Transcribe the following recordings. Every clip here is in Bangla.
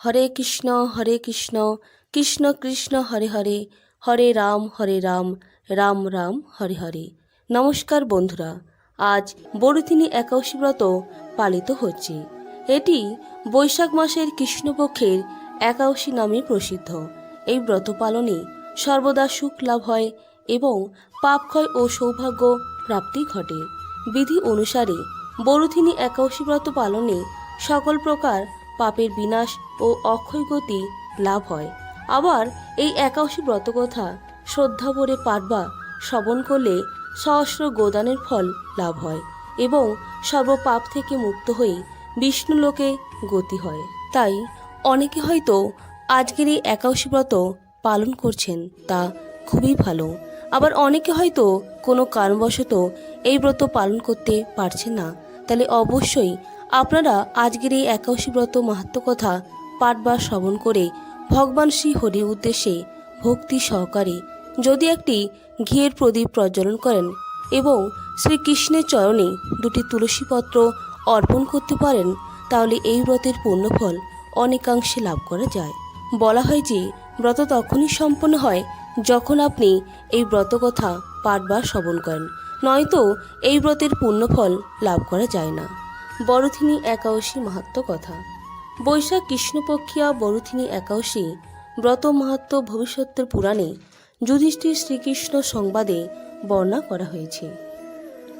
হরে কৃষ্ণ হরে কৃষ্ণ কৃষ্ণ কৃষ্ণ, হরে হরে হরে রাম হরে রাম রাম রাম, হরে হরে। নমস্কার বন্ধুরা, আজ বড়দিনী একাদশী ব্রত পালিত হচ্ছে। এটি বৈশাখ মাসের কৃষ্ণপক্ষের একাদশী নামে প্রসিদ্ধ। এই ব্রত পালনে সর্বদা সুখ লাভ হয় এবং পাপক্ষয় ও সৌভাগ্য প্রাপ্তি ঘটে। বিধি অনুসারে বড়দিনী একাদশী ব্রত পালনে সকল প্রকার পাপের বিনাশ ও অক্ষয় গতি লাভ হয়। আবার এই একাদশী ব্রতকথা শ্রদ্ধা ভরে পাঠ বা শ্রবণ করলে সহস্র গোদানের ফল লাভ হয় এবং সর্বপাপ থেকে মুক্ত হয়ে বিষ্ণুলোকে গতি হয়। তাই অনেকে হয়তো আজকের এই একাদশী ব্রত পালন করছেন, তা খুবই ভালো। আবার অনেকে হয়তো কোনো কারণবশত এই ব্রত পালন করতে পারছে না, তাহলে অবশ্যই আপনারা আজকের এই একাদশী ব্রত মাহাত্ম কথা পাঠ বা শ্রবণ করে ভগবান শ্রী হরির উদ্দেশ্যে ভক্তি সহকারে যদি একটি ঘিয়ের প্রদীপ প্রজ্বলন করেন এবং শ্রীকৃষ্ণের চরণে দুটি তুলসীপত্র অর্পণ করতে পারেন, তাহলে এই ব্রতের পূর্ণফল অনেকাংশে লাভ করা যায়। বলা হয় যে, ব্রত তখনই সম্পন্ন হয় যখন আপনি এই ব্রতকথা পাঠ বা শ্রবণ করেন। নয়তো এই ব্রতের পূর্ণফল লাভ করা যায় না। বড়থিনী একাদশী মাহাত্ম কথা। বৈশাখ কৃষ্ণপক্ষিয়া বড়থিনী একাদশী ব্রত মাহাত্ম ভবিষ্যতের পুরাণে যুধিষ্ঠির শ্রীকৃষ্ণ সংবাদে বর্ণনা করা হয়েছে।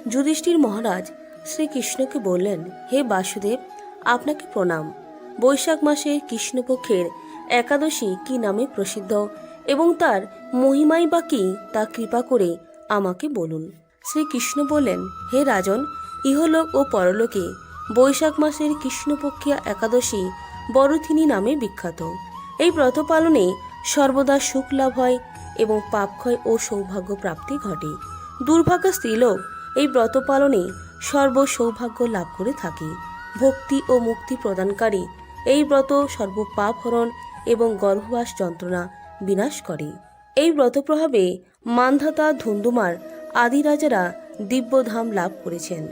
যুধিষ্ঠির মহারাজ শ্রীকৃষ্ণকে বললেন, হে বাসুদেব, আপনাকে প্রণাম। বৈশাখ মাসে কৃষ্ণপক্ষের একাদশী কি নামে প্রসিদ্ধ এবং তার মহিমাই বা কি, তা কৃপা করে আমাকে বলুন। শ্রীকৃষ্ণ বললেন, হে রাজন, ইহলোক ও পরলোকে বৈশাখ মাসের কৃষ্ণপক্ষিয়া একাদশী বড়থিনী নামে বিখ্যাত। এই ব্রত পালনে সর্বদা সুখ লাভ হয় এবং পাপক্ষয় ও সৌভাগ্য প্রাপ্তি ঘটে। দুর্ভাগ্য স্ত্রীলোক এই ব্রত পালনে সর্ব সৌভাগ্য লাভ করে থাকে। ভক্তি ও মুক্তি প্রদানকারী এই ব্রত সর্ব পাপ হরণ এবং গর্ভবাস যন্ত্রণা বিনাশ করে। এই ব্রত প্রভাবে মান্ধাতা ধুন্দুমার আদি রাজারা দিব্যধাম লাভ করেছেন।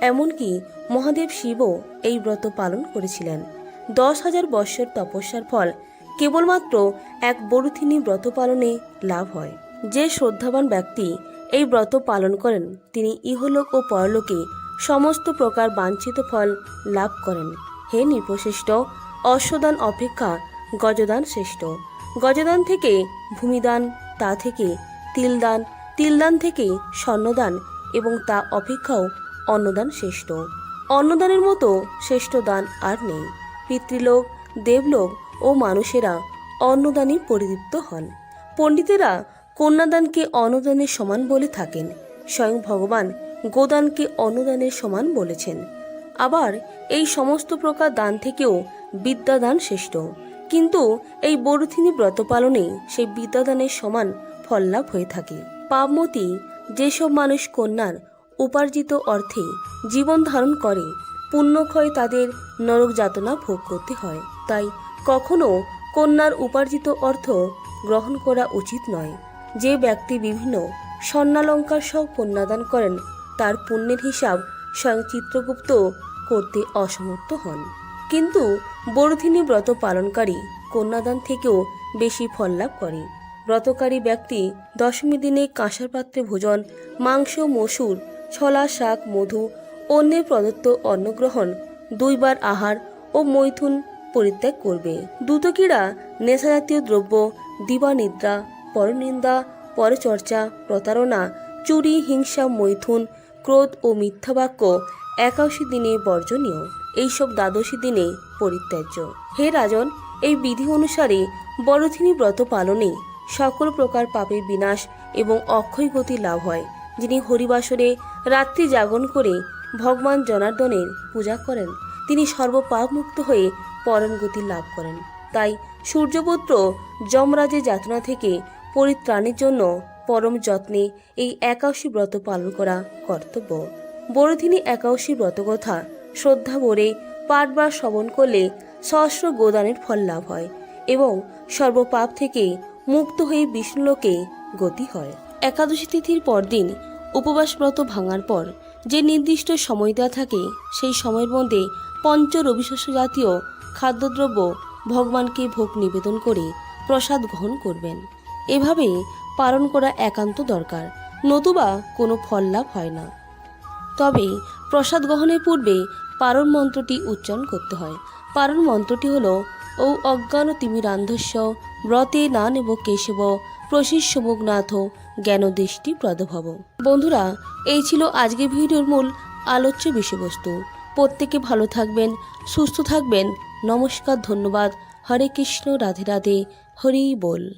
এমনকি মহাদেব শিবও এই ব্রত পালন করেছিলেন। দশ হাজার বৎসর তপস্যার ফল কেবলমাত্র এক বড়ুথিনী ব্রত পালনে লাভ হয়। যে শ্রদ্ধাবান ব্যক্তি এই ব্রত পালন করেন, তিনি ইহলোক ও পরলোকে সমস্ত প্রকার বাঞ্ছিত ফল লাভ করেন। হে নৃপশ্রেষ্ঠ অশ্বদান অপেক্ষা গজদান শ্রেষ্ঠ। গজদান থেকে ভূমিদান, তা থেকে তিলদান তিলদান থেকে স্বর্ণদান এবং তা অপেক্ষাও অন্নদান শ্রেষ্ঠ। অন্নদানের মতো শ্রেষ্ঠ দান আর নেই। পিতৃলোক, দেবলোক ও মানুষেরা অন্নদানে পরিদীপ্ত হন। পণ্ডিতেরা কন্যাদানকে অন্নদানের সমান বলে থাকেন। স্বয়ং ভগবান গোদানকে অন্নদানের সমান বলেছেন। আবার এই সমস্ত প্রকার দান থেকেও বিদ্যাদান শ্রেষ্ঠ। কিন্তু এই বড়থিনী ব্রত পালনে সেই বিদ্যাদানের সমান ফললাভ হয়ে থাকে। পাপমতি, যেসব মানুষ কন্যার উপার্জিত অর্থে জীবন ধারণ করে, পুণ্যক্ষয় তাদের নরক যাতনা ভোগ করতে হয়। তাই কখনো কন্যার উপার্জিত অর্থ গ্রহণ করা উচিত নয়। যে ব্যক্তি বিভিন্ন স্বর্ণালঙ্কার সহ কন্যাদান করেন, তার পুণ্যের হিসাব স্বয়ং চিত্রগুপ্ত করতে অসমর্থ হন। কিন্তু বড়দিনী ব্রত পালনকারী কন্যাদান থেকেও বেশি ফল লাভ করে। ব্রতকারী ব্যক্তি দশমী দিনে কাঁসার পাত্রে ভোজন, মাংস, মসুর ছলা, শাক, মধু, অন্যের প্রদত্ত অন্নগ্রহণ, দুইবার আহার ও মৈথুন পরিত্যাগ করবে। দুতকীরা নেশাজাতীয় দ্রব্য, দিবানিদ্রা, পরনিন্দা, পরচর্চা, প্রতারণা, চুরি, হিংসা, মৈথুন, ক্রোধ ও মিথ্যা বাক্য একাশি দিনে বর্জনীয়। এইসব দ্বাদশী দিনে পরিত্যাজ্য। হে রাজন, এই বিধি অনুসারে বড়থিনী ব্রত পালনে সকল প্রকার পাপের বিনাশ এবং অক্ষয় গতি লাভ হয়। যিনি হরিবাসরে রাত্রি জাগরণ করে ভগবান জনার্দনের পূজা করেন। তিনি সর্বপাপ মুক্ত হয়ে পরম গতি লাভ করেন। তাই সূর্যপুত্র যমরাজের যাতনা থেকে পরিত্রাণের জন্য পরম যত্নে এই একাশী ব্রত পালন করা কর্তব্য। বড়দিনী একাদশী ব্রতকথা শ্রদ্ধা ভরে পাঠ বা শ্রবণ করলে সহস্র গোদানের ফল লাভ হয় এবং সর্বপাপ থেকে মুক্ত হয়ে বিষ্ণুলোকে গতি হয়। একাদশী তিথির পরদিন উপবাস ব্রত ভাঙার পর যে নির্দিষ্ট সময় দেওয়া থাকে, সেই সময়ের মধ্যে পঞ্চ রবিশস্য জাতীয় খাদ্যদ্রব্য ভগবানকে ভোগ নিবেদন করে প্রসাদ গ্রহণ করবেন। এভাবে পালন করা একান্ত দরকার, নতুবা কোনো ফল লাভ হয় না। তবে প্রসাদ গ্রহণের পূর্বে পারণ মন্ত্রটি উচ্চারণ করতে হয়। পারণ মন্ত্রটি হল ও অজ্ঞান তিমিরান্ধস্য ব্রতে না নেব কেশব প্রশিষ্য মুগনাথ জ্ঞান দৃষ্টি প্রদভব বন্ধুরা, এই ছিল আজকের ভিডিওর মূল আলোচ্য বিষয়বস্তু। প্রত্যেকে ভালো থাকবেন, সুস্থ থাকবেন। নমস্কার, ধন্যবাদ। হরে কৃষ্ণ, রাধে রাধে। হরি বল।